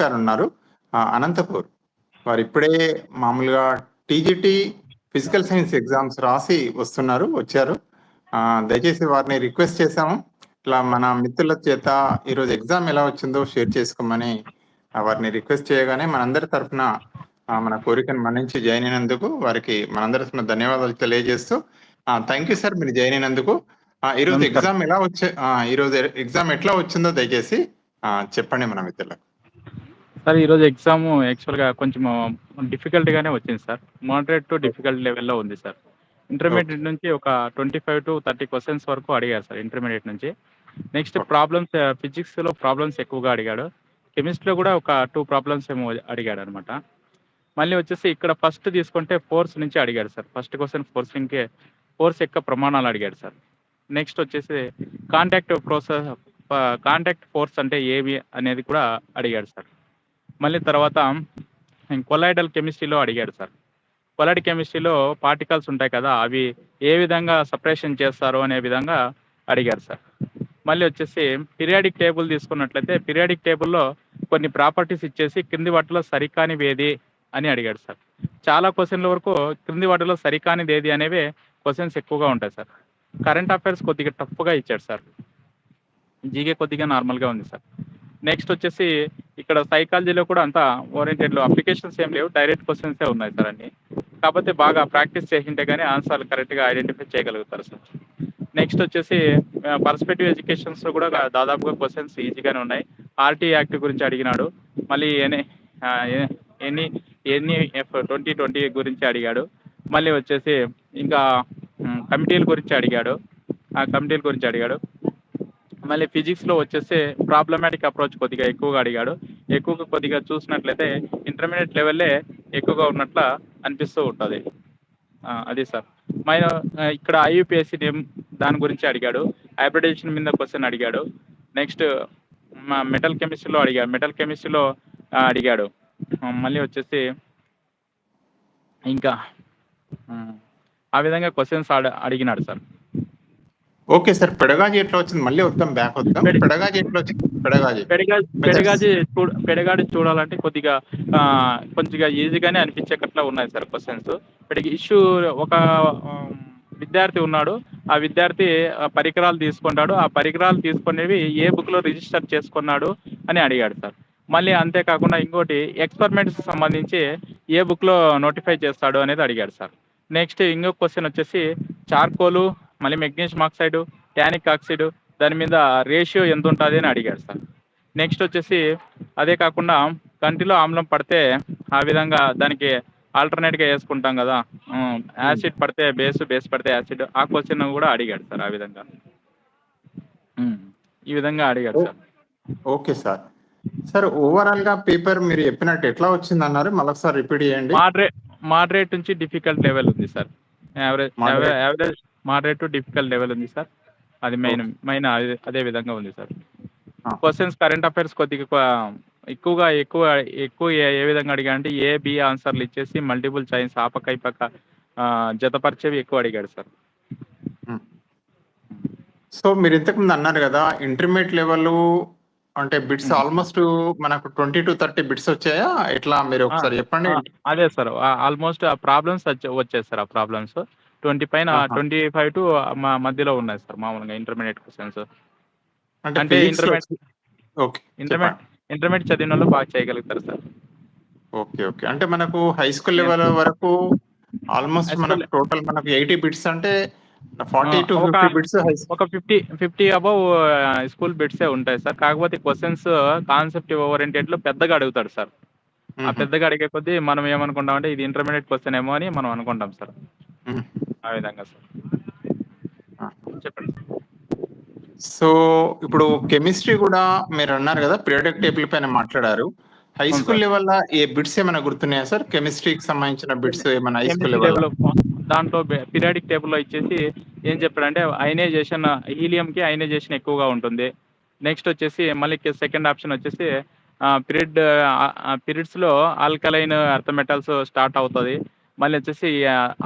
గారు ఉన్నారు అనంతపూర్. వారు ఇప్పుడే మామూలుగా టీజీటీ ఫిజికల్ సైన్స్ ఎగ్జామ్స్ రాసి వస్తున్నారు వచ్చారు. ఆ, దయచేసి వారిని రిక్వెస్ట్ చేశాము. ఇట్లా మన మిత్రుల చేత ఈరోజు ఎగ్జామ్ ఎలా వచ్చిందో షేర్ చేసుకోమని వారిని రిక్వెస్ట్ చేయగానే మనందరి తరఫున మన కోరికను మన్నించి జాయిన్ అయినందుకు వారికి మనందరి తరఫున ధన్యవాదాలు తెలియజేస్తూ థ్యాంక్ యూ సార్ మీరు జాయిన్ అయినందుకు. ఈరోజు. ఎగ్జామ్ ఎలా వచ్చే ఈరోజు ఎగ్జామ్ ఎట్లా వచ్చిందో దయచేసి చెప్పండి మన మిత్రులకు. సార్ ఈరోజు ఎగ్జామ్ యాక్చువల్గా కొంచెం డిఫికల్ట్గానే వచ్చింది సార్. మోడరేట్ టు డిఫికల్ట్ లెవెల్లో ఉంది సార్. ఇంటర్మీడియట్ నుంచి ఒక twenty five to thirty questions వరకు అడిగారు సార్ ఇంటర్మీడియట్ నుంచి. నెక్స్ట్. ప్రాబ్లమ్స్ ఫిజిక్స్లో ప్రాబ్లమ్స్ ఎక్కువగా అడిగాడు. కెమిస్ట్రీలో కూడా ఒక టూ ప్రాబ్లమ్స్ ఏమో అడిగాడు అనమాట మళ్ళీ వచ్చేసి ఇక్కడ ఫస్ట్ తీసుకుంటే ఫోర్స్ నుంచి అడిగాడు సార్. ఫస్ట్ క్వశ్చన్ ఫోర్సింగ్కే ఫోర్స్ యొక్క ప్రమాణాలు అడిగాడు సార్. నెక్స్ట్ వచ్చేసి కాంటాక్ట్ ప్రోసెస్ కాంటాక్ట్ ఫోర్స్ అంటే ఏమి అనేది కూడా అడిగాడు సార్. మళ్ళీ తర్వాత కొలైడల్ కెమిస్ట్రీలో అడిగాడు సార్. కొలైడ్ కెమిస్ట్రీలో పార్టికల్స్ ఉంటాయి కదా అవి ఏ విధంగా సపరేషన్ చేస్తారు అనే విధంగా అడిగారు సార్. మళ్ళీ వచ్చేసి పీరియాడిక్ టేబుల్ తీసుకున్నట్లయితే పీరియాడిక్ టేబుల్లో కొన్ని ప్రాపర్టీస్ ఇచ్చేసి క్రింది వాటిలో సరికానివి ఏది అని అడిగాడు సార్. చాలా క్వశ్చన్ల వరకు క్రింది వాటిలో సరికానిది ఏది అనేవి క్వశ్చన్స్ ఎక్కువగా ఉంటాయి సార్. కరెంట్ అఫైర్స్ కొద్దిగా టఫ్గా ఇచ్చాడు సార్. జీకే కొద్దిగా నార్మల్గా ఉంది సార్. నెక్స్ట్ వచ్చేసి ఇక్కడ సైకాలజీలో కూడా అంతా ఓరియంటెడ్లో అప్లికేషన్స్ ఏం లేవు డైరెక్ట్ క్వశ్చన్సే ఉన్నాయి సార్ అన్ని. కాకపోతే బాగా ప్రాక్టీస్ చేసింటే కానీ ఆన్సర్లు కరెక్ట్గా ఐడెంటిఫై చేయగలుగుతారు సార్ నెక్స్ట్ వచ్చేసి పర్స్పెక్టివ్ ఎడ్యుకేషన్స్ కూడా దాదాపుగా క్వశ్చన్స్ ఈజీగానే ఉన్నాయి. ఆర్టీ యాక్ట్ గురించి అడిగినాడు. మళ్ళీ ఎన్ని ఆ, ఎనీ ఎన్ని ఎన్ని ఎఫ్ ట్వంటీ ట్వంటీ గురించి అడిగాడు. మళ్ళీ వచ్చేసి ఇంకా కమిటీల గురించి అడిగాడు. ఆ కమిటీల గురించి అడిగాడు. మళ్ళీ ఫిజిక్స్లో వచ్చేసి ప్రాబ్లమాటిక్ అప్రోచ్ కొద్దిగా ఎక్కువగా అడిగాడు. ఎక్కువగా కొద్దిగా చూసినట్లయితే ఇంటర్మీడియట్ లెవెల్లే ఎక్కువగా ఉన్నట్ల అనిపిస్తూ ఉంటుంది. అదే అది సార్. మై ఇక్కడ ఐయుపిఎస్సి నేమ్ దాని గురించి అడిగాడు. హైబ్రిడేషన్ మీద క్వశ్చన్ అడిగాడు. నెక్స్ట్ మా మెటల్ కెమిస్ట్రీలో అడిగాడు. మెటల్ కెమిస్ట్రీలో అడిగాడు. మళ్ళీ వచ్చేసి ఇంకా ఆ, ఆ విధంగా క్వశ్చన్స్ అడిగినాడు సార్. ఓకే సార్ పెడగాజీ ఎట్లా వచ్చింది? మళ్ళీ వద్దాం బ్యాక్ వద్దాం. పెడ- పెడగాజీ ఎట్లా వచ్చింది? పెడగాజీ. పెడగాజి పెడగాజి చూడ పెడగాడి చూడాలంటే కొద్దిగా కొంచెంగా ఈజీగానే అనిపించేటట్లా ఉన్నాయి సార్ క్వశ్చన్స్ ఇప్పటికి ఇష్యూ ఒక విద్యార్థి ఉన్నాడు. ఆ విద్యార్థి పరికరాలు తీసుకున్నాడు. ఆ పరికరాలు తీసుకునేవి ఏ బుక్లో రిజిస్టర్ చేసుకున్నాడు అని అడిగాడు సార్. మళ్ళీ అంతేకాకుండా ఇంకోటి ఎక్స్పెరిమెంట్స్ సంబంధించి ఏ బుక్లో నోటిఫై చేస్తాడు అనేది అడిగాడు సార్. నెక్స్ట్ ఇంకొక క్వశ్చన్ వచ్చేసి చార్కోలు మళ్ళీ మెగ్నీషియం ఆక్సైడ్ ట్యానిక్ ఆక్సైడ్ దాని మీద రేషియో ఎంత ఉంటుంది అని అడిగాడు సార్. నెక్స్ట్ వచ్చేసి అదే కాకుండా కంటిలో ఆమ్లం పడితే ఆ విధంగా దానికి ఆల్టర్నేట్గా వేసుకుంటాం కదా. యాసిడ్ పడితే బేస్ బేస్ పడితే యాసిడ్ ఆ క్వశ్చన్ కూడా అడిగాడు సార్ ఆ విధంగా. ఈ విధంగా అడిగాడు సార్. Okay sir. సార్ ఓవరాల్గా పేపర్ మీరు చెప్పినట్టు ఎట్లా వచ్చింది అన్నారు మళ్ళొకసారి రిపీట్ చేయండి. మోడరేట్ మోడరేట్ నుంచి డిఫికల్ట్ లెవెల్ ఉంది sir. Average. Average moderate to difficult level ఉంది సార్ అది మెయిన్ మెయిన్ అదే- విధంగా ఉంది సార్. క్వశ్చన్స్ కరెంట్ అఫైర్స్ కొద్దిగా ఎక్కువగా ఎక్కువ ఎక్కువ ఏ ఏ విధంగా అడిగా అంటే ఏ బి ఆన్సర్లు ఇచ్చేసి మల్టిపుల్ చాయిస్ ఆ పక్క ఈ పక్క ఆ, జతపరిచేవి ఎక్కువ అడిగాడు సార్ సో మీరు ఇంతకు ముందు అన్నారు కదా ఇంటర్మీడియట్ లెవెల్ అంటే బిట్స్ Hmm. ఆల్మోస్ట్ మనకు ట్వంటీ టు థర్టీ బిట్స్ వచ్చాయా? ఎట్లా మీరు ఒకసారి చెప్పండి. అదే సార్ ఆల్మోస్ట్ ఆ ప్రాబ్లమ్స్ వచ్చాయి సార్ ఆ ప్రాబ్లమ్స్ ట్వంటీ పైన ఆహా. ట్వంటీ ఫైవ్ టు మా మధ్యలో ఉన్నాయి సార్ మామూలుగా ఇంటర్మీడియట్ క్వశ్చన్స్. అంటే ఇంటర్మీడియట్ ఓకే ఇంటర్మీడియట్ ఇంటర్మీడియట్ చదివిన వాళ్ళు బాగా చేయగలుగుతారు సార్. Okay okay. అంటే మనకు హై స్కూల్ లెవెల్ వరకు ఆల్మోస్ట్ మనకు టోటల్ మనకు ఎయిటీ బిట్స్ అంటే ఫార్టీ టు ఒక- ఫిఫ్టీ బిట్స్ హై ఒక ఫిఫ్టీ ఫిఫ్టీ అబవ్ స్కూల్ బిట్సే ఉంటాయి సార్. కాకపోతే క్వశ్చన్స్ కాన్సెప్ట్ ఓరియంటెడ్లో పెద్దగా అడుగుతాడు సార్. ఆ పెద్దగా అడిగే కొద్దీ మనం ఏమనుకుంటాం అంటే ఇది ఇంటర్మీడియట్ క్వశ్చన్ ఏమో అని మనం అనుకుంటాం సార్. ఆ విధంగా సార్. చెప్పండి. సో ఇప్పుడు కెమిస్ట్రీ కూడా మీరు అన్నారు కదా పీరియాడిక్ టేబుల్ పైన మాట్లాడారు. High school. లెవెల్ ఏ బిట్స్ ఏమైనా గుర్తున్నాయా సార్? కెమిస్ట్రీకి సంబంధించిన బిట్స్ ఏమైనా హై స్కూల్ లెవెల్ దాంట్లో పీరియాడిక్ టేబుల్లో ఇచ్చేసి ఏం చెప్పాడంటే అయనైజేషన్ హీలియంకి అయనైజేషన్ ఎక్కువగా ఉంటుంది. నెక్స్ట్ వచ్చేసి మళ్ళీ సెకండ్ ఆప్షన్ వచ్చేసి పీరియడ్ పీరియడ్స్లో ఆల్కలైన్ అర్థ మెటల్స్ స్టార్ట్ అవుతుంది. మళ్ళీ వచ్చేసి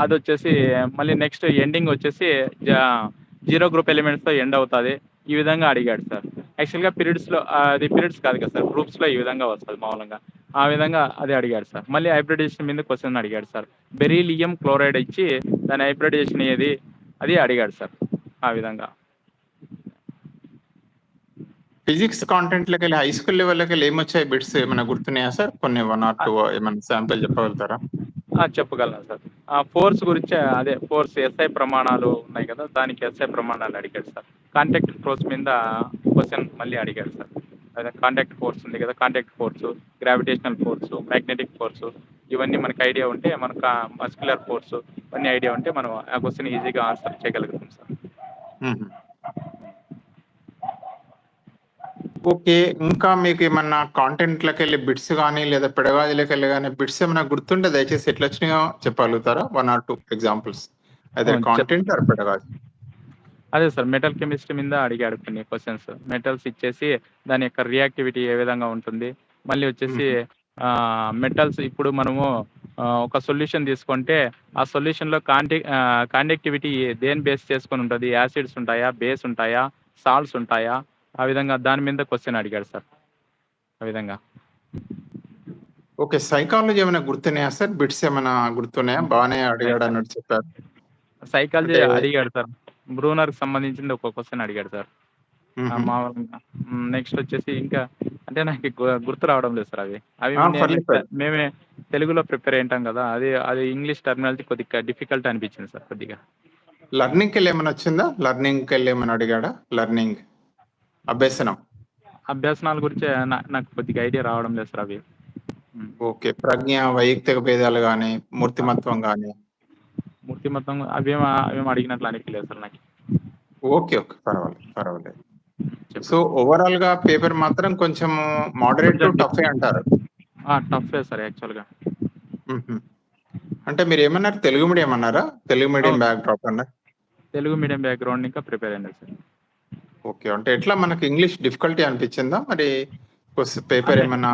అది వచ్చేసి మళ్ళీ నెక్స్ట్ ఎండింగ్ వచ్చేసి జీరో గ్రూప్ ఎలిమెంట్స్తో ఎండ్ అవుతుంది. ఈ విధంగా అడిగాడు సార్. యాక్చువల్గా పీరియడ్స్లో అది పీరియడ్స్ కాదు కదా సార్ గ్రూప్స్లో ఈ విధంగా వస్తుంది మామూలుగా. ఆ విధంగా అది అడిగాడు సార్. మళ్ళీ హైబ్రిడేషన్ మీద క్వశ్చన్ అడిగాడు సార్. బెరీలియం క్లోరైడ్ ఇచ్చి దాని హైబ్రిడేషన్ ఏది? అది అడిగాడు సార్ ఆ విధంగా. ఫిజిక్స్ కాంటెంట్ వెళ్ళి హై స్కూల్ లెవెల్ వెళ్ళి ఏమొచ్చాయి బిట్స్ ఏమైనా గుర్తున్నాయా సార్? కొన్ని వన్ ఆర్ టూ ఏమైనా శాంపిల్ చెప్పగలుగుతారా? చెప్పగలను సార్. ఆ ఫోర్స్ గురించి అదే ఫోర్స్ ఎస్ఐ ప్రమాణాలు ఉన్నాయి కదా దానికి ఎస్ఐ ప్రమాణాలు అడిగాడు సార్. కాంటాక్ట్ ఫోర్స్ మీద క్వశ్చన్ మళ్ళీ అడిగాడు సార్. అదే కాంటాక్ట్ ఫోర్స్ ఉంది కదా contact force gravitational force magnetic force ఇవన్నీ మనకు ఐడియా ఉంటే మనకు మస్కులర్ ఫోర్స్ ఇవన్నీ ఐడియా ఉంటే మనం ఆ క్వశ్చన్ ఈజీగా ఆన్సర్ చేయగలుగుతాం సార్ మ్మ్. ఓకే ఇంకా మీకు ఏమన్నా కాంటెంట్ లకి వెళ్ళి బిట్స్ కానీ లేదా పెడగాజీలకి వెళ్ళి కానీ బిట్స్ ఏమైనా గుర్తుంటే దయచేసి ఎట్లా వచ్చినాయో చెప్పగలుగుతారా? వన్ ఆర్ టూ ఎగ్జాంపుల్స్ అదే కాంటెంట్ ఆర్ అదే సార్ మెటల్ కెమిస్ట్రీ మీద అడిగాడు కొన్ని క్వశ్చన్స్ మెటల్స్ ఇచ్చేసి దాని యొక్క రియాక్టివిటీ ఏ విధంగా ఉంటుంది? మళ్ళీ వచ్చేసి మెటల్స్ ఇప్పుడు మనము ఒక సొల్యూషన్ తీసుకుంటే ఆ సొల్యూషన్లో కాంటి కాండక్టివిటీ దేని బేస్ చేసుకొని ఉంటుంది? యాసిడ్స్ ఉంటాయా? బేస్ ఉంటాయా? సాల్ట్స్ ఉంటాయా? ఆ విధంగా దాని మీద క్వశ్చన్ అడిగాడు సార్. ఆ విధంగా. ఓకే సైకాలజీ ఏమైనా గుర్తున్నాయా సార్? బిట్స్ ఏమైనా గుర్తున్నాయా? బాగానే అడిగాడు అన్నట్టు చెప్పారు. సైకాలజీ అడిగాడు సార్. బ్రూనర్కి సంబంధించింది ఒక క్వశ్చన్ అడిగాడు సార్. మ్మ్. మామూలుగా. నెక్స్ట్ వచ్చేసి ఇంకా అంటే నాకు గుర్తు రావడం లేదు సార్ అవి అవి. మేమే తెలుగులో ప్రిపేర్ అయింటాం కదా అది అది ఇంగ్లీష్ టర్మినాలజీ కొద్దిగా డిఫికల్ట్ అనిపించింది సార్ కొద్దిగా. లర్నింగ్కి వెళ్ళి ఏమైనా వచ్చిందా? లర్నింగ్కి వెళ్ళి ఏమైనా అడిగాడా? లర్నింగ్ అభ్యసనం. అభ్యాసనాల గురించి నాకు కొద్దిగా ఐడియా రావడం లేదు సార్ అవి. ఓకే ప్రజ్ఞ వైయక్తిక భేదాలు కానీ మూర్తిమత్వం కానీ మూర్తి మొత్తం అవేం అవేం అడిగినట్లు అనిపించలేదు సార్ నాకు. ఓకే ఓకే పర్వాలేదు పర్వాలేదు. సో ఓవరాల్గా పేపర్ మాత్రం కొంచెం మోడరేట్ టఫ్ అంటారు? టఫే సార్ యాక్చువల్గా. మ్మ్. అంటే మీరు ఏమన్నారు? తెలుగు మీడియం అన్నారా? తెలుగు మీడియం. బ్యాక్ డ్రాప్ అన్నారు తెలుగు మీడియం బ్యాక్గ్రౌండ్ ఇంకా ప్రిపేర్ అయింది సార్. ఓకే. అంటే ఎట్లా మనకి ఇంగ్లీష్ డిఫికల్టీ అనిపించిందా? మరి పేపర్ ఏమన్నా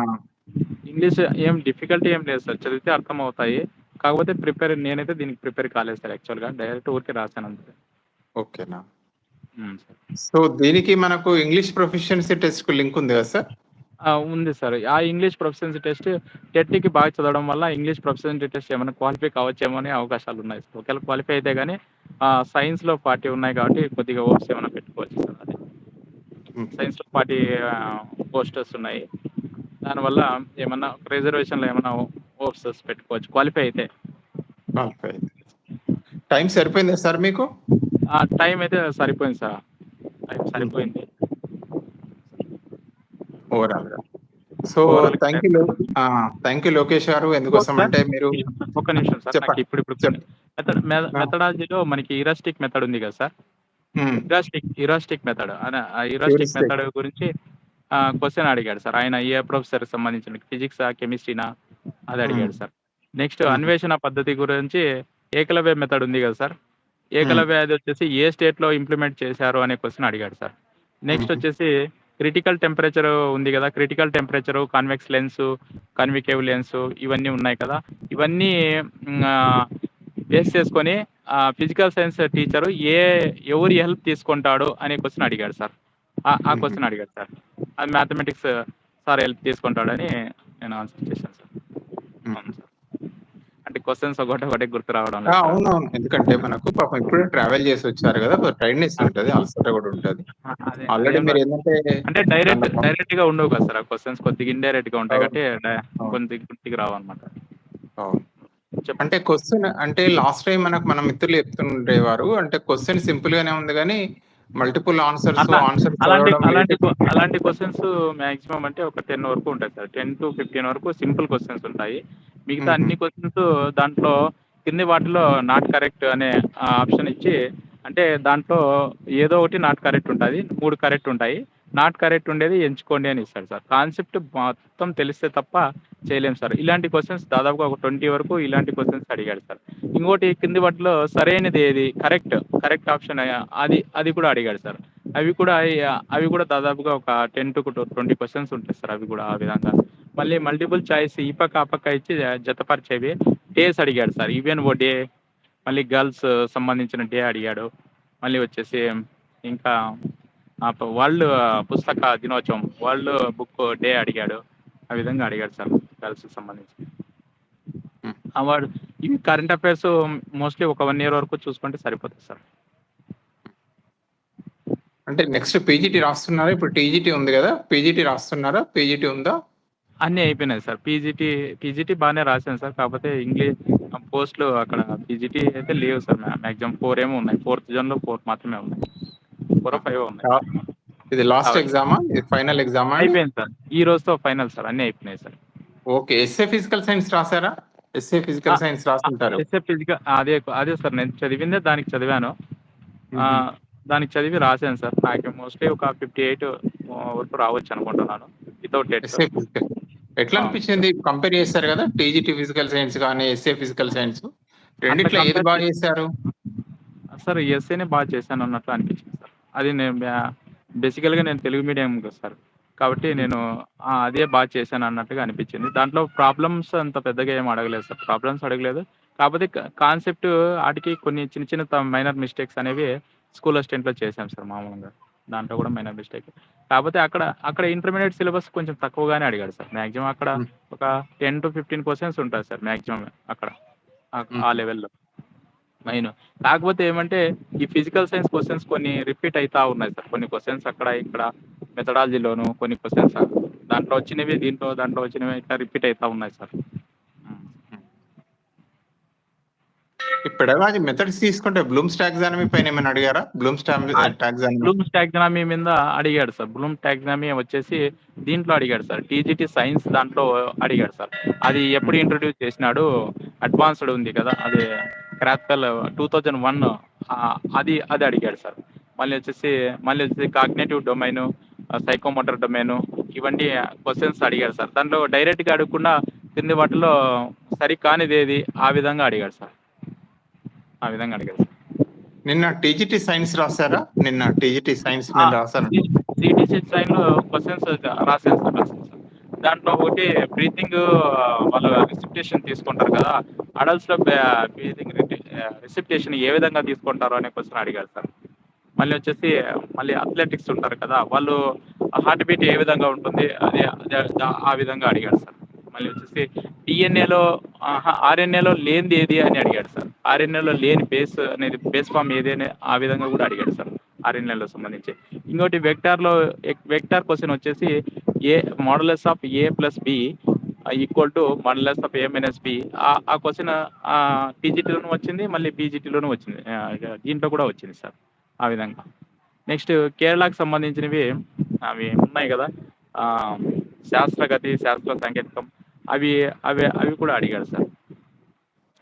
ఇంగ్లీష్ ఏం డిఫికల్టీ ఏం లేదు సార్. చదివితే అర్థం అవుతాయి కాకపోతే ప్రిపేర్ నేనైతే దీనికి ప్రిపేర్ కాలేదు సార్ యాక్చువల్గా. డైరెక్ట్ ఊరికే రాశాను అంతే ఓకేనా? సో దీనికి మనకు ఇంగ్లీష్ ప్రొఫిషియన్సీ టెస్ట్కు లింక్ ఉంది కదా సార్ ఉంది సార్. ఆ ఇంగ్లీష్ ప్రొఫెషన్సీ టెస్ట్ టెట్కి బాగా చదవడం వల్ల ఇంగ్లీష్ ప్రొఫెషన్సీ టెస్ట్ ఏమైనా క్వాలిఫై కావచ్చేమో అనే అవకాశాలు ఉన్నాయి సార్. ఒకవేళ క్వాలిఫై అయితే కానీ సైన్స్లో పార్టీ ఉన్నాయి కాబట్టి కొద్దిగా ఓట్స్ ఏమైనా పెట్టుకోవచ్చు. సైన్స్లో పార్టీ పోస్టర్స్ ఉన్నాయి. దానివల్ల ఏమన్నా రిజర్వేషన్లో ఏమైనా ఓట్స్ పెట్టుకోవచ్చు క్వాలిఫై అయితే. టైం సరిపోయిందా సార్ మీకు? టైం అయితే సరిపోయింది సార్. టైం సరిపోయింది. Overall so thank you thank you Lokesh garu. ఎందుకోసం అంటే మీరు ఒక్క నిమిషం సార్ ఇప్పుడు ఇప్పుడు. మెథడాలజీలో మనకి ఇరాస్టిక్ మెథడ్ ఉంది కదా సార్. ఇరాస్టిక్ ఇరాస్టిక్ మెథడ్ అనే ఆ ఇరాస్టిక్. మెథడ్ గురించి క్వశ్చన్ అడిగాడు సార్. ఆయన ఏ ప్రొఫెసర్ సంబంధించిన ఫిజిక్స్ కెమిస్ట్రీనా అది అడిగాడు Hmm. సార్. Next Hmm. అన్వేషణ పద్ధతి గురించి ఏకలవ్య మెథడ్ ఉంది కదా సార్. ఏకలవ్య అది వచ్చేసి ఏ స్టేట్లో ఇంప్లిమెంట్ చేశారు అనే క్వశ్చన్ అడిగాడు సార్. Next Hmm. వచ్చేసి క్రిటికల్ టెంపరేచర్ ఉంది కదా. Critical temperature convex lens concave lens ఇవన్నీ ఉన్నాయి కదా. ఇవన్నీ బేస్ చేసుకొని ఫిజికల్ సైన్స్ టీచరు ఏ ఎవరి హెల్ప్ తీసుకుంటాడు అనే క్వశ్చన్ అడిగాడు సార్ ఆ-. క్వశ్చన్ అడిగాడు సార్ అది మ్యాథమెటిక్స్ సార్ హెల్ప్ తీసుకుంటాడని నేను ఆన్సర్ చేశాను సార్ అవును సార్ అంటే క్వశ్చన్స్ ఒకటి ఒకటి గుర్తు రావడం. అవునవును ఎందుకంటే మనకు పాపం ఇప్పుడే ట్రావెల్ చేసి వచ్చారు కదా టైర్డ్నెస్ ఉంటది అలసట కూడా ఉంటది ఆల్రెడీ మీరు ఏంటంటే అంటే డైరెక్ట్ డైరెక్ట్గా ఉండవు కదా సార్ ఆ క్వశ్చన్స్ కొద్దిగా ఇండైరెక్ట్గా ఉంటాయి అవును. కాబట్టి డై- అవును. కొద్ది గుర్తికి రావు అనమాట అవును. అంటే క్వశ్చన్ అంటే లాస్ట్ టైం మనకు మన మిత్రులు చెప్తుండేవారు. అంటే క్వశ్చన్ సింపుల్ గానే ఉంది కానీ మల్టిపుల్ ఆన్సర్స్ ఆన్సర్స్ అలాంటి అలాంటి అలాంటి క్వశ్చన్స్ మాక్సిమం అంటే ఒక టెన్ వరకు ఉంటాయి సార్. టెన్ టు ఫిఫ్టీన్ వరకు సింపుల్ క్వశ్చన్స్ ఉంటాయి. మిగతా. అన్ని క్వశ్చన్స్ దాంట్లో కింది వాటిలో నాట్ కరెక్ట్ అనే ఆప్షన్ ఇచ్చి అంటే దాంట్లో ఏదో ఒకటి నాట్ కరెక్ట్ ఉంటుంది మూడు కరెక్ట్ ఉంటాయి. నాట్ కరెక్ట్ ఉండేది ఎంచుకోండి అని ఇస్తాడు సార్. కాన్సెప్ట్ మొత్తం తెలిస్తే తప్ప చేయలేం సార్. ఇలాంటి క్వశ్చన్స్ దాదాపుగా ఒక ట్వంటీ వరకు ఇలాంటి క్వశ్చన్స్ అడిగాడు సార్. ఇంకోటి కింది వాటిలో సరైనది ఏది? కరెక్ట్ కరెక్ట్ ఆప్షన్ అది అది కూడా అడిగాడు సార్. అవి కూడా అవి కూడా దాదాపుగా ఒక టెన్ టు ట్వంటీ క్వశ్చన్స్ ఉంటాయి సార్ అవి కూడా ఆ విధంగా. మళ్ళీ మల్టిపుల్ చాయిస్ ఈ పక్క ఆ పక్క ఇచ్చి జతపరిచేవి డేస్ అడిగాడు సార్. ఈవెన్ ఓ డే మళ్ళీ గర్ల్స్ సంబంధించిన డే అడిగాడు. మళ్ళీ వచ్చేసి ఇంకా వరల్డ్ పుస్తక దినోత్సవం వరల్డ్ బుక్ డే అడిగాడు. ఆ విధంగా అడిగాడు సార్ గర్ల్స్కి సంబంధించి. Hmm. అవార్డు ఇవి కరెంట్ అఫైర్స్ మోస్ట్లీ ఒక వన్ ఇయర్ వరకు చూసుకుంటే సరిపోతుంది సార్. అంటే నెక్స్ట్ పీజీటీ రాస్తున్నారా? ఇప్పుడు టీజీటీ ఉంది కదా పీజీటీ రాస్తున్నారా? పీజీటీ ఉందా? అన్నీ అయిపోయినాయి సార్. పీజీటీ పీజీటీ బాగానే రాశాను సార్. కాకపోతే ఇంగ్లీష్ పోస్టులు అక్కడ పీజీటీ అయితే లేవు సార్ మ్యాక్సిమం ఫోర్ ఏమో ఉన్నాయి. ఫోర్త్ జోన్లో ఫోర్ మాత్రమే ఉన్నాయి. ఫోర్ ఫైవ్ ఉన్నాయి. ఇది లాస్ట్. ఎగ్జామా ఇది ఫైనల్ ఎగ్జామా అయిపోయింది సార్. ఈ రోజుతో ఫైనల్ సార్. అన్నీ అయిపోయినాయి sir. Okay. SA physical science రాసారా SA physical science రాసుంటారు ఎస్ఏ ఫిజికల్ అదే అదే సార్. నేను చదివిందే దానికి చదివాను. దానికి చదివి రాశాను సార్. నాకు మోస్ట్లీ ఒక ఫిఫ్టీ ఎయిట్ వరకు రావచ్చు అనుకుంటున్నాను. వితౌట్ డెట్ ఎట్లా. అనిపించింది? కంపేర్ చేస్తారు కదా. టీజీటీ ఫిజికల్ సైన్స్ కానీ ఎస్ఏ ఫిజికల్ సైన్స్ రెండిట్లో ఏది బాగా చేశారు? సార్ ఎస్ఏనే బాగా చేశాను అన్నట్లు అనిపించింది. అది నేను బేసికల్గా నేను తెలుగు మీడియం సార్. కాబట్టి నేను అదే బాగా చేశాను అన్నట్టుగా అనిపించింది. దాంట్లో ప్రాబ్లమ్స్ అంత పెద్దగా ఏం అడగలేదు సార్. ప్రాబ్లమ్స్ అడగలేదు. కాకపోతే కాన్సెప్ట్ వాటికి కొన్ని చిన్న చిన్న మైనర్ మిస్టేక్స్ అనేవి స్కూల్ అసిస్టెంట్లో చేశాం సార్ మామూలుగా. దాంట్లో కూడా మైనర్ మిస్టేక్ కాకపోతే అక్కడ అక్కడ ఇంటర్మీడియట్ సిలబస్ కొంచెం తక్కువగానే అడిగాడు సార్. మ్యాక్సిమం అక్కడ. ఒక టెన్ టు ఫిఫ్టీన్ క్వశ్చన్స్ ఉంటుంది సార్ మ్యాక్సిమం అక్కడ. ఆ-. లెవెల్లో మెయిన్. కాకపోతే ఏమంటే ఈ ఫిజికల్ సైన్స్ క్వశ్చన్స్ కొన్ని రిపీట్ అవుతా ఉన్నాయి సార్. కొన్ని క్వశ్చన్స్ అక్కడ ఇక్కడ మెథడాలజీలోను కొన్ని క్వశ్చన్స్ దాంట్లో వచ్చినవి దీంట్లో దాంట్లో వచ్చినవి ఇట్లా రిపీట్ అవుతా ఉన్నాయి సార్. పెడగాజీ మెథడ్స్ తీసుకుంటే బ్లూమ్స్ టాక్సానమీ పైన ఏమైనా అడిగారా? Bloom's taxonomy. బ్లూమ్స్ టాక్సనామీ మీద అడిగాడు సార్. బ్లూమ్ టాక్సనామీ వచ్చేసి దీంట్లో అడిగాడు సార్. టీజీటీ సైన్స్ దాంట్లో అడిగాడు సార్. అది ఎప్పుడు ఇంట్రొడ్యూస్ చేసినాడు? అడ్వాన్స్డ్ ఉంది కదా అది క్రాత్కల్ టూ థౌజండ్ వన్ అది అది అడిగాడు సార్. మళ్ళీ వచ్చేసి మళ్ళీ వచ్చేసి కాగ్నేటివ్ డొమైన్ సైకోమోటర్ డొమైన్ ఇవన్నీ క్వశ్చన్స్ అడిగాడు సార్. దాంట్లో డైరెక్ట్గా అడగకుండా కింది వాటిలో సరి కానిది ఏది? ఆ విధంగా అడిగాడు సార్. ఆ విధంగా అడిగాడు సార్. నిన్న టీజీటీ సైన్స్ రాసారా నిన్న టీజీటీ సైన్స్ నేను రాశాను సిటీసీ సైన్లో క్వశ్చన్స్ రాశాను సార్. దాంట్లో ఒకటి బ్రీతింగ్ వాళ్ళు రిసిప్టేషన్ తీసుకుంటారు కదా అడల్ట్స్లో బ్రీతింగ్ రిసిప్టేషన్ ఏ విధంగా తీసుకుంటారు అనే క్వశ్చన్ అడిగారు సార్. మళ్ళీ వచ్చేసి మళ్ళీ అథ్లెటిక్స్ ఉంటారు కదా వాళ్ళు హార్ట్ బీట్ ఏ విధంగా ఉంటుంది అదే అదే ఆ విధంగా అడిగాడు సార్. మళ్ళీ వచ్చేసి డిఎన్ఏలో ఆర్ఎన్ఏలో లేనిది ఏది అని అడిగాడు సార్. ఆర్ఎన్ఏలో లేని బేస్ అనేది బేస్ ఫామ్ ఏది అని ఆ విధంగా కూడా అడిగాడు సార్ ఆర్ఎన్ఏలో సంబంధించి. ఇంకోటి వెక్టార్లో వెక్టార్ క్వశ్చన్ వచ్చేసి a modulus of A plus B equal to modulus of A minus B ఆ క్వశ్చన్ పీజీటీలోనూ వచ్చింది మళ్ళీ పీజీటీలోనూ వచ్చింది. దీంట్లో కూడా వచ్చింది సార్ ఆ విధంగా. నెక్స్ట్ కేరళకు సంబంధించినవి అవి ఉన్నాయి కదా. ఆ, శాస్త్రగతి శాస్త్ర సాంకేతికం అవి అవి అవి కూడా అడిగాడు సార్.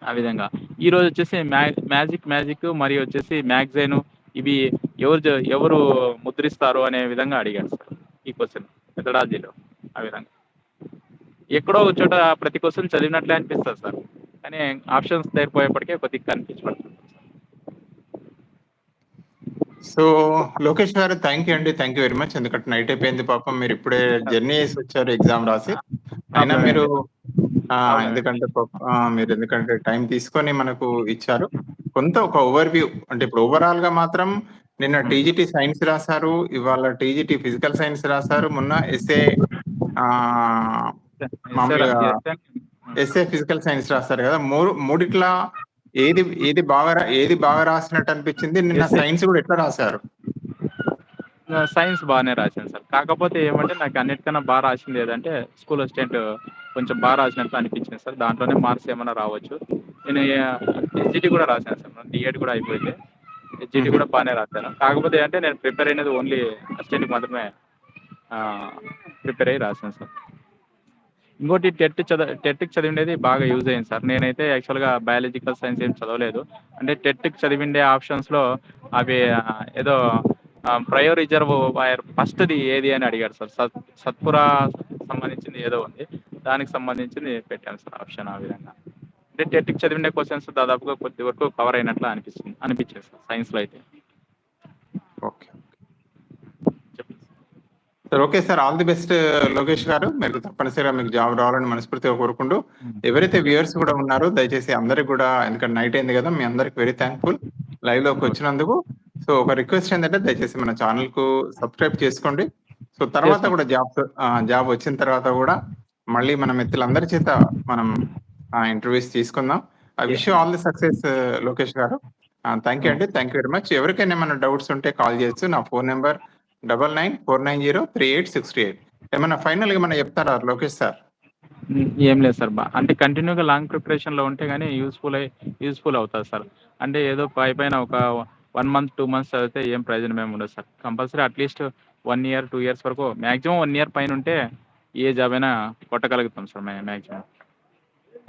ఆ విధంగా. ఈ రోజు వచ్చేసి మ్యా మ్యాజిక్ మ్యాజిక్ మరియు వచ్చేసి మ్యాగజైన్ ఇవి ఎవరు ఎవరు ముద్రిస్తారు అనే విధంగా అడిగాడు సార్ ఈ క్వశ్చన్ మెథడాలజీలో ఆ విధంగా. ఎక్కడో చోట ప్రతి క్వశ్చన్ చదివినట్లే అనిపిస్తుంది సార్. కానీ ఆప్షన్స్ దగ్గర కొద్దిగా కనిపించబడుతుంది so Lokesh garu thank you అండి. థ్యాంక్ యూ వెరీ మచ్ ఎందుకంటే నైట్ అయిపోయింది పాపం. మీరు ఇప్పుడే జర్నీ చేసి వచ్చారు ఎగ్జామ్ రాసి. అయినా మీరు. ఎందుకంటే మీరు ఎందుకంటే టైం తీసుకొని మనకు ఇచ్చారు. కొంత ఒక ఓవర్ వ్యూ అంటే ఇప్పుడు ఓవరాల్గా మాత్రం నిన్న. టీజీటీ సైన్స్ రాశారు ఇవాళ టీజీటీ ఫిజికల్ సైన్స్ రాశారు. మొన్న ఎస్ఏ మామూలుగా ఎస్ఏ ఫిజికల్ సైన్స్ రాస్తారు కదా. మూడు మూడిట్లా ఏది ఏది బాగా ఏది బాగా రాసినట్టు అనిపించింది? నిన్న. సైన్స్ కూడా ఎట్లా రాశారు? సైన్స్ బాగానే రాశాను సార్. కాకపోతే ఏమంటే నాకు అన్నిటికన్నా బాగా రాసింది ఏదంటే స్కూల్ అసిస్టెంట్ కొంచెం బాగా రాసినట్టు అనిపించింది సార్. దాంట్లోనే మార్క్స్ ఏమైనా రావచ్చు. నేను హెచ్జిటి కూడా రాశాను సార్. డిఎడ్ కూడా అయిపోయింది. హెచ్జిటి కూడా బాగానే రాశాను కాకపోతే అంటే నేను ప్రిపేర్ అయినది ఓన్లీ అసిస్టెంట్కి మాత్రమే ప్రిపేర్ అయ్యి రాశాను సార్. ఇంకోటి టెట్ చదవ టెట్కి చదివిండేది బాగా యూజ్ అయింది సార్. నేనైతే యాక్చువల్గా బయాలజికల్ సైన్స్ ఏం చదవలేదు. అంటే టెట్కి చదివిండే ఆప్షన్స్లో అవి ఏదో ప్రయో రిజర్వ్ వైర్ ఫస్ట్ది ఏది అని అడిగాడు సార్. సత్ సత్పురా సంబంధించింది ఏదో ఉంది. దానికి సంబంధించింది పెట్టాను సార్ ఆప్షన్ ఆ విధంగా. అంటే టెట్కి చదివిండే క్వశ్చన్స్ దాదాపుగా కొద్ది వరకు కవర్ అయినట్లు అనిపిస్తుంది అనిపించింది సార్ సైన్స్లో అయితే. Okay. Sir okay sir all the best Lokesh garu. మీరు తప్పనిసరిగా మీకు జాబ్ రావాలని మనస్ఫూర్తిగా కోరుకుంటూ ఎవరైతే వ్యూయర్స్ కూడా ఉన్నారో దయచేసి అందరికి కూడా ఎందుకంటే నైట్ అయింది కదా మీ అందరికి వెరీ థ్యాంక్ఫుల్ లైవ్లోకి వచ్చినందుకు. సో ఒక రిక్వెస్ట్ ఏంటంటే దయచేసి మన ఛానల్కు సబ్స్క్రైబ్ చేసుకోండి. సో తర్వాత. కూడా జాబ్ జాబ్ వచ్చిన తర్వాత కూడా మళ్ళీ మన మిత్రులందరి చేత మనం ఇంటర్వ్యూస్ తీసుకుందాం. I wish all the success Lokesh garu. Thank you అండి. థ్యాంక్ యూ వెరీ మచ్ ఎవరికైనా ఏమైనా డౌట్స్ ఉంటే కాల్ చేయొచ్చు. నా phone number double nine four nine zero three eight sixty eight ఏమైనా ఫైనల్గా ఏమైనా చెప్తారా లోకేష్ సార్? ఏం లేదు సార్. బా అంటే కంటిన్యూగా లాంగ్ ప్రిపరేషన్లో ఉంటే కానీ యూస్ఫుల్ అయి యూస్ఫుల్ అవుతుంది సార్. అంటే ఏదో పై పైన ఒక వన్ మంత్ టూ మంత్స్ చదివితే ఏం ప్రయోజనం ఏమి ఉండదు sir. Compulsory at least one year two years వరకు మ్యాక్సిమం వన్ ఇయర్ పైన ఉంటే ఏ జాబ్ అయినా కొట్టగలుగుతాం సార్ మ్యాక్సిమం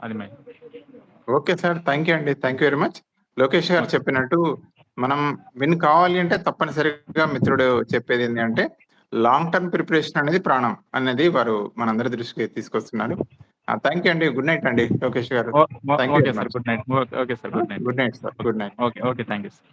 అది మే ఓకే సార్ థ్యాంక్ యూ అండి. Thank you very much Lokesh గారు చెప్పినట్టు మనం విన్ కావాలి అంటే తప్పనిసరిగా మిత్రుడు చెప్పేది ఏంటంటే లాంగ్ టర్మ్ ప్రిపరేషన్ అనేది ప్రాణం అనేది వారు మనందరి దృష్టికి తీసుకొస్తున్నారు. థ్యాంక్ యూ అండి. గుడ్ నైట్ అండి Lokesh garu. Good night okay sir. Good night good night sir. Good night okay okay. Thank you sir